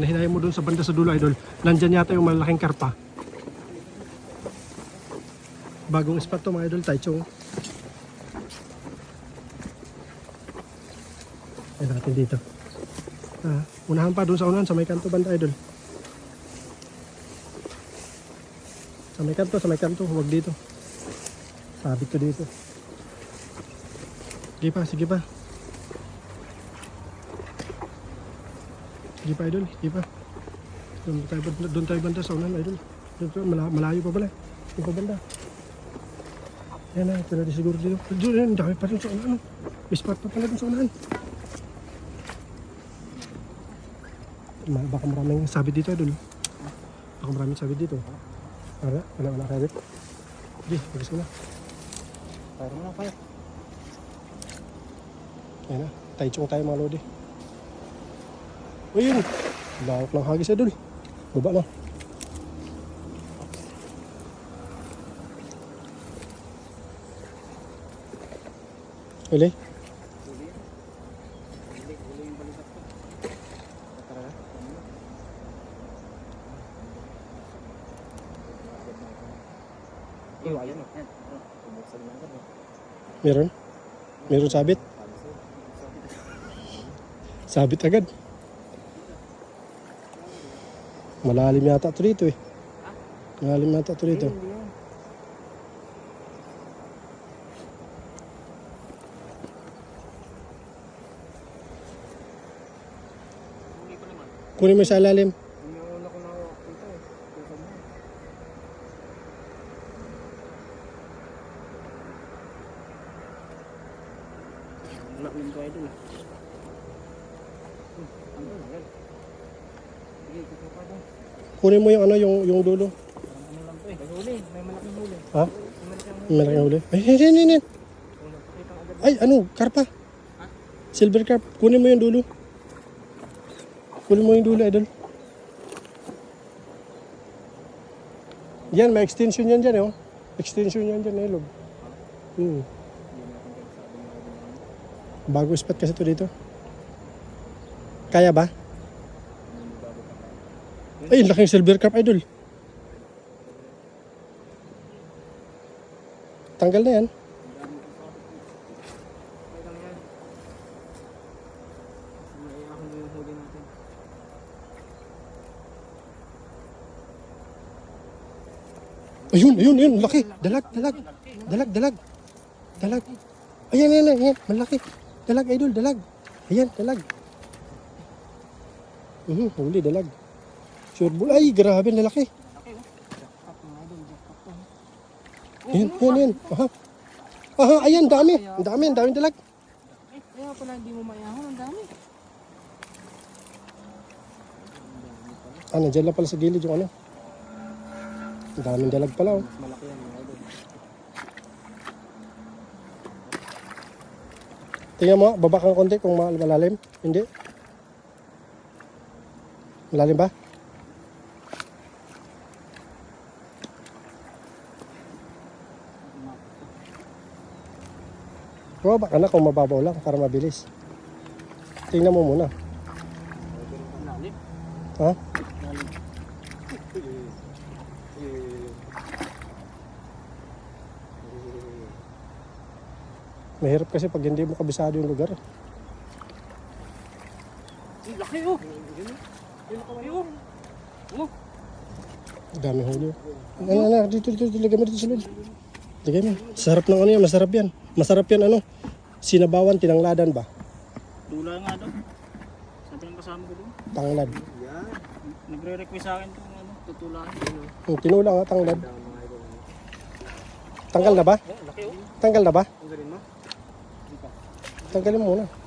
Nahinayin mo dun sa banda sa dulo, idol. Nandyan yata yung malaking karpa. Bagong spot to mga idol, Taichung. Ayan natin dito. Ah, unahan pa dun sa unahan, sa may kanto banda, idol. Sa may kanto, sa may kanto, huwag dito. Sabit ko dito. Sige pa, sige pa. Sige pa, idol. Sige pa. Doon tayo, doon tayo banda sa unahan, idol. Doon, tayo, mala- malayo pa pala. Doon pa banda. Yan na, ito na di siguro dito. Doon, yan, dami pa dun sa unahan. oh. May spot pa pala dun sa unahan. Ma- Baka maraming sabit dito, idol. Baka maraming sabit dito. Wala, wala, wala sabit. Sige, bilis ko na. Fire mo na, fire. Yan na, taichong tayo mga lodi. Ayun, lawak ng hagis idol. Baba na. Uli? Lang. Meron? Meron sabit? Sabit agad. Malalim yata ito rito eh. Malalim yata ito naman. Kunin mo sa ilalim. Yung una ko na dito eh. Tusan mo. Wala ko yung kayo dun ah. Hmm, Ano na yan? Sige, kukuha pa dun. Kunin mo yung ano, yung, yung dulo. Ano lang to eh. May huli, may malaking huli. Ha? May malaking huli. May malaking huli. Ay, hindi, hindi, hindi. Ay, ano, karpa. Silver carp. Kunin mo yung dulo. Kunin mo yung dulo, idol. Yan, may extension yan dyan, eh, oh. Extension yan dyan, ilog. Hmm. Bago spot kasi to dito. Kaya ba? Ay, laking silver carp, idol. Tanggal na yan. Ayun, ayun, ayun, laki. Dalag, dalag. Dalag, dalag. Dalag. Ayan, ayan, ayan, malaki. Dalag, idol, dalag. Ayan, dalag. Mhm, huli, dalag. Sure bull. Ay, grabe, lalaki. Ayan, ayan, ayan. Aha. Aha, ayan, dami. Ang dami, ang daming dalag. Eh, kaya pala hindi mo maiahon, ang dami. Ah, nandiyan lang pala sa gilid yung ano. Ang daming dalag pala, oh. Malaki yan mga idol. Tingnan mo, baba kang konti kung ma- malalim. Hindi. Malalim ba? Bumaba ka na kung mababaw lang para mabilis. Tingnan mo muna. Ha? Mahirap kasi pag hindi mo kabisado yung lugar. Laki oh. Yun ako yun. Oh. Ang dami huli. Ano, ano, dito, dito, dito, lagay mo dito sa loob. Lagay mo. Sarap ng ano yan, masarap yan. Masarap yan, ano. Sinabawan, tinangladan ba? Dula nga daw. Sabi ng kasama ko doon. Tanglad. Yan. Nagre-request sa akin kung ano, tutulahan. Yung tinulang ha, tanglad. Tanggal na ba? Oh. Tanggal na ba? Ang galing mo. Tanggalin mo muna.